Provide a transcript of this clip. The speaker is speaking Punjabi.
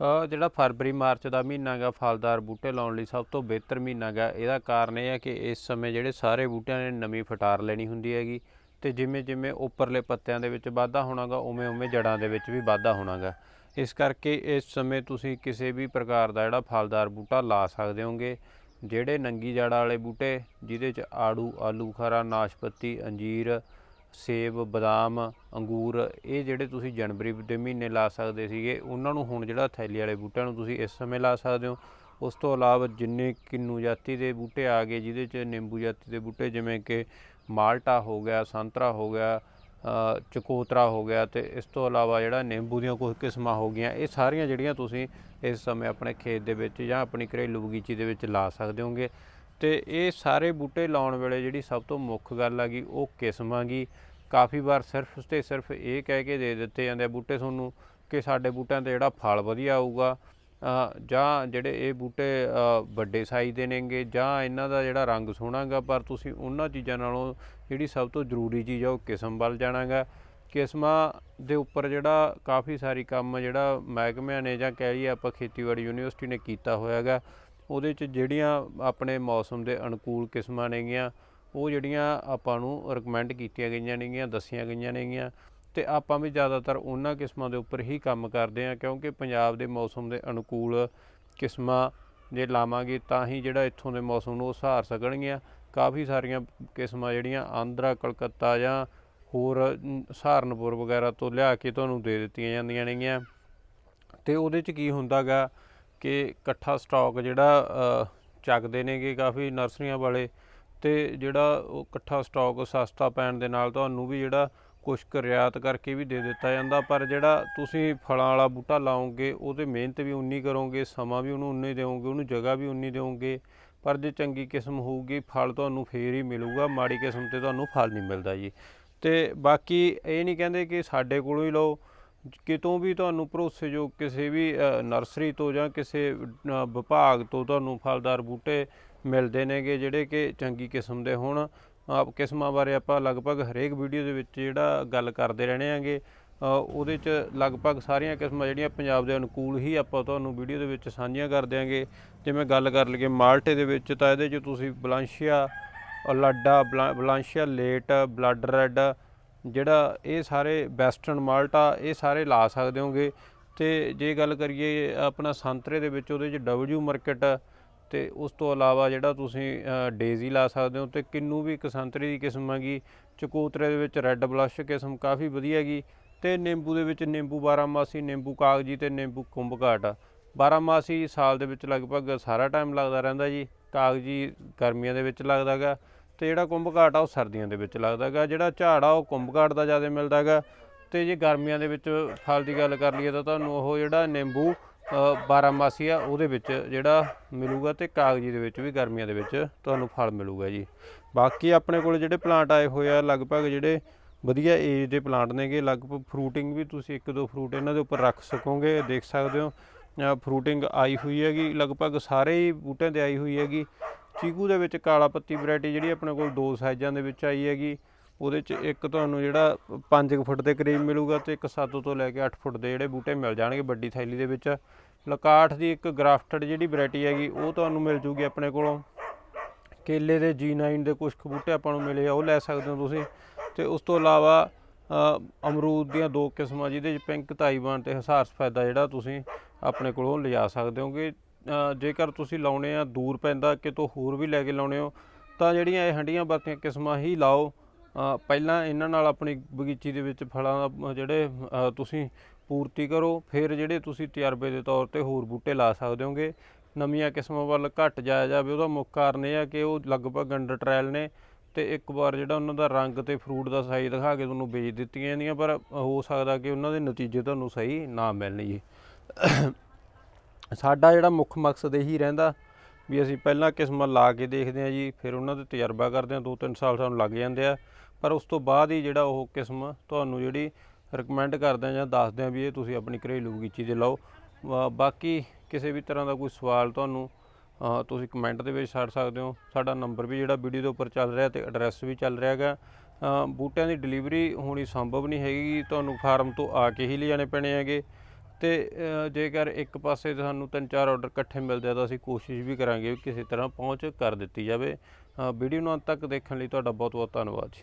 ਜਿਹੜਾ ਫਰਵਰੀ, ਮਾਰਚ ਦਾ ਮਹੀਨਾ ਗਾ ਫਲਦਾਰ ਬੂਟੇ ਲਾਉਣ ਲਈ ਸਭ ਤੋਂ ਬਿਹਤਰ ਮਹੀਨਾ ਗਾ, ਇਹਦਾ ਕਾਰਨ ਇਹ ਹੈ ਕਿ ਇਸ ਸਮੇਂ ਜਿਹੜੇ ਸਾਰੇ ਬੂਟਿਆਂ ਨੇ ਨਵੀਂ ਫਟਾਰ ਲੈਣੀ ਹੁੰਦੀ ਹੈਗੀ ਤੇ ਜਿਵੇਂ ਜਿਵੇਂ ਉੱਪਰਲੇ ਪੱਤਿਆਂ ਦੇ ਵਿੱਚ ਵਾਧਾ ਹੋਣਾਗਾ ਉਵੇਂ ਉਵੇਂ ਜੜਾਂ ਦੇ ਵਿੱਚ ਵੀ ਵਾਧਾ ਹੋਣਾਗਾ ਇਸ ਕਰਕੇ ਇਸ ਸਮੇਂ ਤੁਸੀਂ ਕਿਸੇ ਵੀ ਪ੍ਰਕਾਰ ਦਾ ਜਿਹੜਾ ਫਲਦਾਰ ਬੂਟਾ ਲਾ ਸਕਦੇ ਹੋਗੇ, ਜਿਹੜੇ ਨੰਗੀ ਜੜਾਂ ਵਾਲੇ ਬੂਟੇ, ਜਿਹਦੇ ਚ ਆੜੂ, ਆਲੂ, ਖਾਰਾ, ਨਾਸ਼ਪਤੀ, ਅੰਜੀਰ ਸੇਬ, ਬਦਾਮ, ਅੰਗੂਰ, ਇਹ ਜਿਹੜੇ ਤੁਸੀਂ ਜਨਵਰੀ ਦੇ ਮਹੀਨੇ ਲਾ ਸਕਦੇ ਸੀਗੇ, ਉਹਨਾਂ ਨੂੰ ਹੁਣ ਜਿਹੜਾ ਥੈਲੀ ਵਾਲੇ ਬੂਟਿਆਂ ਨੂੰ ਤੁਸੀਂ ਇਸ ਸਮੇਂ ਲਾ ਸਕਦੇ ਹੋ। ਉਸ ਤੋਂ ਇਲਾਵਾ ਜਿੰਨੇ ਕਿੰਨੂ ਜਾਤੀ ਦੇ ਬੂਟੇ ਆ ਗਏ, ਜਿਹਦੇ ਚ ਨਿੰਬੂ ਜਾਤੀ ਦੇ ਬੂਟੇ ਜਿਵੇਂ ਕਿ ਮਾਲਟਾ ਹੋ ਗਿਆ, ਸੰਤਰਾ ਹੋ ਗਿਆ ਚਕੋਤਰਾ ਹੋ ਗਿਆ ਤੇ ਇਸ ਤੋਂ ਇਲਾਵਾ ਜਿਹੜਾ ਨਿੰਬੂ ਦੀਆਂ ਕੁਝ ਕਿਸਮਾਂ ਹੋ ਗਈਆਂ, ਇਹ ਸਾਰੀਆਂ ਜਿਹੜੀਆਂ ਤੁਸੀਂ ਇਸ ਸਮੇਂ ਆਪਣੇ ਖੇਤ ਦੇ ਵਿੱਚ ਜਾਂ ਆਪਣੀ ਘਰੇਲੂ ਬਗੀਚੀ ਦੇ ਵਿੱਚ ਲਾ ਸਕਦੇ ਹੋਗੇ। ਤੇ ਇਹ ਸਾਰੇ ਬੂਟੇ ਲਾਉਣ ਵੇਲੇ ਜਿਹੜੀ ਸਭ ਤੋਂ ਮੁੱਖ ਗੱਲ ਆ ਗਈ ਉਹ ਕਿਸਮ ਹੈਗੀ ਕਾਫੀ ਵਾਰ ਸਿਰਫ ਤੇ ਸਿਰਫ ਇਹ ਕਹਿ ਕੇ ਦੇ ਦਿੱਤੇ ਜਾਂਦੇ ਆ ਬੂਟੇ ਤੁਹਾਨੂੰ ਕਿ ਸਾਡੇ ਬੂਟਿਆਂ ਤੇ ਜਿਹੜਾ ਫਲ ਵਧੀਆ ਆਊਗਾ। ਜਾਂ ਜਿਹੜੇ ਇਹ ਬੂਟੇ ਵੱਡੇ ਸਾਈਜ਼ ਦੇ ਨੇਗੇ ਜਾਂ ਇਹਨਾਂ ਦਾ ਜਿਹੜਾ ਰੰਗ ਸੋਹਣਾਗਾ, ਪਰ ਤੁਸੀਂ ਉਹਨਾਂ ਚੀਜ਼ਾਂ ਨਾਲੋਂ ਜਿਹੜੀ ਸਭ ਤੋਂ ਜ਼ਰੂਰੀ ਚੀਜ਼ ਆ ਉਹ ਕਿਸਮ ਵੱਲ ਜਾਣਾਗਾ। ਕਿਸਮਾਂ ਦੇ ਉੱਪਰ ਜਿਹੜਾ ਕਾਫੀ ਸਾਰੀ ਕੰਮ ਜਿਹੜਾ ਮਹਿਕਮਿਆਂ ਨੇ ਜਾਂ ਕਹਿ ਲਈਏ ਆਪਾਂ ਖੇਤੀਬਾੜੀ ਯੂਨੀਵਰਸਿਟੀ ਨੇ ਕੀਤਾ ਹੋਇਆਗਾ, ਉਹਦੇ 'ਚ ਜਿਹੜੀਆਂ ਆਪਣੇ ਮੌਸਮ ਦੇ ਅਨੁਕੂਲ ਕਿਸਮਾਂ ਨੇਗੀਆਂ ਉਹ ਜਿਹੜੀਆਂ ਆਪਾਂ ਨੂੰ ਰეკਮੈਂਡ ਕੀਤੀਆਂ ਗਈਆਂ ਨੇਗੀਆਂ, ਦੱਸੀਆਂ ਗਈਆਂ ਨੇਗੀਆਂ ਤੇ ਆਪਾਂ ਵੀ ਜ਼ਿਆਦਾਤਰ ਉਹਨਾਂ ਕਿਸਮਾਂ ਦੇ ਉੱਪਰ ਹੀ ਕੰਮ ਕਰਦੇ ਹਾਂ ਕਿਉਂਕਿ ਪੰਜਾਬ ਦੇ ਮੌਸਮ ਦੇ ਅਨੁਕੂਲ ਕਿਸਮਾਂ ਜੇ ਲਾਵਾਂਗੇ ਤਾਂ ਹੀ ਜਿਹੜਾ ਇੱਥੋਂ ਦੇ ਮੌਸਮ ਨੂੰ ਉਹ ਸਹਾਰ ਸਕਣਗੀਆਂ। ਕਾਫੀ ਸਾਰੀਆਂ ਕਿਸਮਾਂ ਜਿਹੜੀਆਂ ਆਂਧਰਾ, ਕਲਕੱਤਾ ਜਾਂ ਹੋਰ ਸਹਾਰਨਪੁਰ ਵਗੈਰਾ ਤੋਂ ਲਿਆ ਕੇ ਤੁਹਾਨੂੰ ਦੇ ਦਿੱਤੀਆਂ ਜਾਂਦੀਆਂ ਨੇਗੀਆਂ। ਤੇ ਉਹਦੇ ਚ ਕੀ ਹੁੰਦਾਗਾ ਕਿ ਇਕੱਠਾ ਸਟਾਕ ਜਿਹੜਾ ਚੱਕਦੇ ਨੇਗੇ ਕਾਫੀ ਨਰਸਰੀਆਂ ਵਾਲੇ ਤੇ ਜਿਹੜਾ ਉਹ ਇਕੱਠਾ ਸਟਾਕ ਸਸਤਾ ਪੈਣ ਦੇ ਨਾਲ ਤੁਹਾਨੂੰ ਵੀ ਜਿਹੜਾ ਕੁਛ ਕੁ ਰਿਆਤ ਕਰਕੇ ਵੀ ਦੇ ਦਿੱਤਾ ਜਾਂਦਾ। ਪਰ ਜਿਹੜਾ ਤੁਸੀਂ ਫਲਾਂ ਵਾਲਾ ਬੂਟਾ ਲਾਓਗੇ ਉਹਤੇ ਮਿਹਨਤ ਵੀ ਉਨੀ ਕਰੋਗੇ, ਸਮਾਂ ਵੀ ਉਹਨੂੰ ਉਨੀ ਦਿਓਗੇ, ਉਹਨੂੰ ਜਗ੍ਹਾ ਵੀ ਉਨੀ ਦਿਓਗੇ। ਪਰ ਜੇ ਚੰਗੀ ਕਿਸਮ ਹੋਊਗੀ, ਫਲ ਤੁਹਾਨੂੰ ਫੇਰ ਹੀ ਮਿਲੂਗਾ, ਮਾੜੀ ਕਿਸਮ ਤੇ ਤੁਹਾਨੂੰ ਫਲ ਨਹੀਂ ਮਿਲਦਾ ਜੀ। ਤੇ ਬਾਕੀ ਇਹ ਨਹੀਂ ਕਹਿੰਦੇ ਕਿ ਸਾਡੇ ਕੋਲੋਂ ਹੀ ਲਓ, ਕਿਤੋਂ ਵੀ ਤੁਹਾਨੂੰ ਭਰੋਸੇਯੋਗ ਕਿਸੇ ਵੀ ਨਰਸਰੀ ਤੋਂ ਜਾਂ ਕਿਸੇ ਵਿਭਾਗ ਤੋਂ ਤੁਹਾਨੂੰ ਫਲਦਾਰ ਬੂਟੇ ਮਿਲਦੇ ਨੇਗੇ ਜਿਹੜੇ ਕਿ ਚੰਗੀ ਕਿਸਮ ਦੇ ਹੋਣ। ਆਪ ਕਿਸਮਾਂ ਬਾਰੇ ਆਪਾਂ ਲਗਭਗ ਹਰੇਕ ਵੀਡੀਓ ਦੇ ਵਿੱਚ ਜਿਹੜਾ ਗੱਲ ਕਰਦੇ ਰਹਿਣੇ ਆਂਗੇ। ਉਹਦੇ ਚ ਲਗਭਗ ਸਾਰੀਆਂ ਕਿਸਮਾਂ ਜਿਹੜੀਆਂ ਪੰਜਾਬ ਦੇ ਅਨੁਕੂਲ ਹੀ ਆਪਾਂ ਤੁਹਾਨੂੰ ਵੀਡੀਓ ਦੇ ਵਿੱਚ ਸਾਂਝੀਆਂ ਕਰ ਦਿਆਂਗੇ ਜਿਵੇਂ ਗੱਲ ਕਰ ਲਈਏ ਮਾਲਟੇ ਦੇ ਵਿੱਚ ਤਾਂ ਇਹਦੇ ਚ ਤੁਸੀਂ ਬਲਾਂਸ਼ੀਆ ਲਾਡਾ ਬਲਾਂਸ਼ੀਆ ਲੇਟ, ਬਲੱਡ ਰੈੱਡ ਜਿਹੜਾ ਇਹ ਸਾਰੇ ਵੈਸਟਰਨ ਮਾਲਟਾ ਇਹ ਸਾਰੇ ਲਾ ਸਕਦੇ ਹੋਗੇ। ਤੇ ਜੇ ਗੱਲ ਕਰੀਏ ਆਪਣਾ ਸੰਤਰੇ ਦੇ ਵਿੱਚ ਉਹਦੇ ਚ ਡਬਲਯੂ ਮਾਰਕੀਟ ਤੇ ਉਸ ਤੋਂ ਇਲਾਵਾ ਜਿਹੜਾ ਤੁਸੀਂ ਡੇਜ਼ੀ ਲਾ ਸਕਦੇ ਹੋ ਤੇ ਕਿੰਨੂ ਵੀ ਇੱਕ ਸੰਤਰੀ ਦੀ ਕਿਸਮ ਹੈਗੀ, ਚਕੋਤਰੇ ਦੇ ਵਿੱਚ ਰੈੱਡ ਬਲਸ਼ ਕਿਸਮ ਕਾਫੀ ਵਧੀਆ ਹੈਗੀ ਤੇ ਨਿੰਬੂ ਦੇ ਵਿੱਚ ਨਿੰਬੂ ਬਾਰਾਮਾਸੀ, ਨਿੰਬੂ ਕਾਗਜੀ ਤੇ ਨਿੰਬੂ ਕੁੰਭਕਾਟ। ਬਾਰਾਮਾਸੀ ਸਾਲ ਦੇ ਵਿੱਚ ਲਗਭਗ ਸਾਰਾ ਟਾਈਮ ਲੱਗਦਾ ਰਹਿੰਦਾ ਜੀ, ਕਾਗਜੀ ਗਰਮੀਆਂ ਦੇ ਵਿੱਚ ਲੱਗਦਾਗਾ ਤੇ ਜਿਹੜਾ ਕੁੰਭਕਾਟ ਆ ਉਹ ਸਰਦੀਆਂ ਦੇ ਵਿੱਚ ਲੱਗਦਾਗਾ ਜਿਹੜਾ ਝਾੜ ਆ ਉਹ ਕੁੰਭਕਾਟ ਦਾ ਜ਼ਿਆਦਾ ਮਿਲਦਾਗਾ ਤੇ ਜੇ ਗਰਮੀਆਂ ਦੇ ਵਿੱਚ ਫਲ ਦੀ ਗੱਲ ਕਰ ਲਈਏ ਤਾਂ ਤੁਹਾਨੂੰ ਉਹ ਜਿਹੜਾ ਨਿੰਬੂ ਅ, ਬਾਰਾਮਾਸੀ ਆ ਉਹਦੇ ਵਿੱਚ ਜਿਹੜਾ ਮਿਲੂਗਾ ਤੇ ਕਾਗਜੀ ਦੇ ਵਿੱਚ ਵੀ ਗਰਮੀਆਂ ਦੇ ਵਿੱਚ ਤੁਹਾਨੂੰ ਫਲ ਮਿਲੂਗਾ ਜੀ। ਬਾਕੀ ਆਪਣੇ ਕੋਲ ਜਿਹੜੇ ਪਲਾਂਟ ਆਏ ਹੋਏ ਆ ਲਗਭਗ ਜਿਹੜੇ ਵਧੀਆ ਏਜ ਦੇ ਪਲਾਂਟ ਨੇਗੇ ਲਗਭਗ ਫਰੂਟਿੰਗ ਵੀ ਤੁਸੀਂ ਇੱਕ ਦੋ ਫਰੂਟ ਇਹਨਾਂ ਦੇ ਉੱਪਰ ਰੱਖ ਸਕੋਗੇ ਦੇਖ ਸਕਦੇ ਹੋ। ਫਰੂਟਿੰਗ ਆਈ ਹੋਈ ਹੈਗੀ ਲਗਭਗ ਸਾਰੇ ਹੀ ਬੂਟਿਆਂ ਤੇ ਆਈ ਹੋਈ ਹੈਗੀ। ਚੀਕੂ ਦੇ ਵਿੱਚ ਕਾਲਾ ਪੱਤੀ ਵੈਰਾਈਟੀ ਜਿਹੜੀ ਆਪਣੇ ਕੋਲ ਦੋ ਸਾਈਜ਼ਾਂ ਦੇ ਵਿੱਚ ਆਈ ਹੈਗੀ। ਉਹਦੇ ਚ ਇੱਕ ਤੁਹਾਨੂੰ ਜਿਹੜਾ 5 ਫੁੱਟ ਦੇ ਕਰੀਬ ਮਿਲੂਗਾ ਤੇ ਇੱਕ 7 ਤੋਂ ਲੈ ਕੇ 8 ਫੁੱਟ ਦੇ ਜਿਹੜੇ ਬੂਟੇ ਮਿਲ ਜਾਣਗੇ ਵੱਡੀ ਥੈਲੀ ਦੇ ਵਿੱਚ। ਲਕਾਠ ਦੀ ਇੱਕ ਗ੍ਰਾਫਟਡ ਜਿਹੜੀ ਵੈਰਾਈਟੀ ਹੈਗੀ ਉਹ ਤੁਹਾਨੂੰ ਮਿਲ ਜੂਗੀ ਆਪਣੇ ਕੋਲੋਂ। ਕੇਲੇ ਦੇ G9 ਦੇ ਕੁਝ ਕੁ ਬੂਟੇ ਆਪਾਂ ਨੂੰ ਮਿਲੇ ਆ ਉਹ ਲੈ ਸਕਦੇ ਹੋ ਤੁਸੀਂ। ਤੇ ਉਸ ਤੋਂ ਇਲਾਵਾ ਅਮਰੂਦ ਦੀਆਂ ਦੋ ਕਿਸਮਾਂ ਜਿਹਦੇ ਚ ਪਿੰਕ ਤਾਈਵਾਨ ਤੇ ਹਸਾਰ ਸਫੈਦਾ ਜਿਹੜਾ ਤੁਸੀਂ ਆਪਣੇ ਕੋਲੋਂ ਲਿਜਾ ਸਕਦੇ ਹੋਗੇ। ਅ, ਜੇਕਰ ਤੁਸੀਂ ਲਾਉਣੇ ਆ ਦੂਰ ਪੈਂਦਾ ਕਿਤੋਂ ਹੋਰ ਵੀ ਲੈ ਕੇ ਲਾਉਣੇ ਹੋ ਤਾਂ ਜਿਹੜੀਆਂ ਇਹ ਹੰਡੀਆਂ ਬਾਤੀਆਂ ਕਿਸਮਾਂ ਹੀ ਲਾਓ। ਪਹਿਲਾਂ ਇਹਨਾਂ ਨਾਲ ਆਪਣੀ ਬਗੀਚੀ ਦੇ ਵਿੱਚ ਫਲਾਂ ਦਾ ਜਿਹੜੇ ਤੁਸੀਂ ਪੂਰਤੀ ਕਰੋ, ਫਿਰ ਜਿਹੜੇ ਤੁਸੀਂ ਤਜਰਬੇ ਦੇ ਤੌਰ ਤੇ ਹੋਰ ਬੂਟੇ ਲਾ ਸਕਦੇ ਹੋਗੇ। ਨਵੀਆਂ ਕਿਸਮਾਂ ਵੱਲ ਘੱਟ ਜਾਇਆ ਜਾਵੇ, ਉਹਦਾ ਮੁੱਖ ਕਾਰਨ ਇਹ ਆ ਕਿ ਉਹ ਲਗਭਗ ਅੰਡਰ ਟ੍ਰਾਇਲ ਨੇ ਤੇ ਇੱਕ ਵਾਰ ਜਿਹੜਾ ਉਹਨਾਂ ਦਾ ਰੰਗ ਤੇ ਫਰੂਟ ਦਾ ਸਾਈਜ਼ ਦਿਖਾ ਕੇ ਤੁਹਾਨੂੰ ਵੇਚ ਦਿੱਤੀਆਂ ਜਾਂਦੀਆਂ, ਪਰ ਹੋ ਸਕਦਾ ਕਿ ਉਹਨਾਂ ਦੇ ਨਤੀਜੇ ਤੁਹਾਨੂੰ ਸਹੀ ਨਾ ਮਿਲਣ ਜੀ। ਸਾਡਾ ਜਿਹੜਾ ਮੁੱਖ ਮਕਸਦ ਇਹੀ ਰਹਿੰਦਾ ਵੀ ਅਸੀਂ ਪਹਿਲਾਂ ਕਿਸਮਾਂ ਲਾ ਕੇ ਦੇਖਦੇ ਹਾਂ ਜੀ, ਫਿਰ ਉਹਨਾਂ ਤੇ ਤਜਰਬਾ ਕਰਦੇ ਹਾਂ 2-3 ਸਾਲ ਸਾਨੂੰ ਲੱਗ ਜਾਂਦੇ ਆ। ਪਰ ਉਸ ਤੋਂ ਬਾਅਦ ਹੀ ਜਿਹੜਾ ਉਹ ਕਿਸਮ ਤੁਹਾਨੂੰ ਜਿਹੜੀ ਰეკਮੈਂਡ ਕਰਦੇ ਆ ਜਾਂ ਦੱਸਦੇ ਆ ਵੀ ਇਹ ਤੁਸੀਂ ਆਪਣੀ ਘਰੇਲੂ ਬਗੀਚੀ ਦੇ ਲਾਓ। ਬਾਕੀ ਕਿਸੇ ਵੀ ਤਰ੍ਹਾਂ ਦਾ ਕੋਈ ਸਵਾਲ ਤੁਹਾਨੂੰ ਤੁਸੀਂ ਕਮੈਂਟ ਦੇ ਵਿੱਚ ਛੱਡ ਸਕਦੇ ਹੋ। ਸਾਡਾ ਨੰਬਰ ਵੀ ਜਿਹੜਾ ਵੀਡੀਓ ਦੇ ਉੱਪਰ ਚੱਲ ਰਿਹਾ ਤੇ ਐਡਰੈਸ ਵੀ ਚੱਲ ਰਿਹਾ ਹੈਗਾ। ਬੂਟਿਆਂ ਦੀ ਡਿਲੀਵਰੀ ਹੋਣੀ ਸੰਭਵ ਨਹੀਂ ਹੈਗੀ। ਤੁਹਾਨੂੰ ਫਾਰਮ ਤੋਂ ਆ ਕੇ ਹੀ ਲਿਜਾਣੇ ਪੈਣੇ ਹੈਗੇ। ਤੇ ਜੇਕਰ ਇੱਕ ਪਾਸੇ ਸਾਨੂੰ ਤਿੰਨ ਚਾਰ ਆਰਡਰ ਇਕੱਠੇ ਮਿਲਦੇ ਆ ਤਾਂ ਅਸੀਂ ਕੋਸ਼ਿਸ਼ ਵੀ ਕਰਾਂਗੇ ਵੀ ਕਿਸੇ ਤਰ੍ਹਾਂ ਪਹੁੰਚ ਕਰ ਦਿੱਤੀ ਜਾਵੇ। ਵੀਡੀਓ ਨੂੰ ਅੰਤ ਤੱਕ ਦੇਖਣ ਲਈ ਤੁਹਾਡਾ ਬਹੁਤ ਬਹੁਤ ਧੰਨਵਾਦ ਜੀ।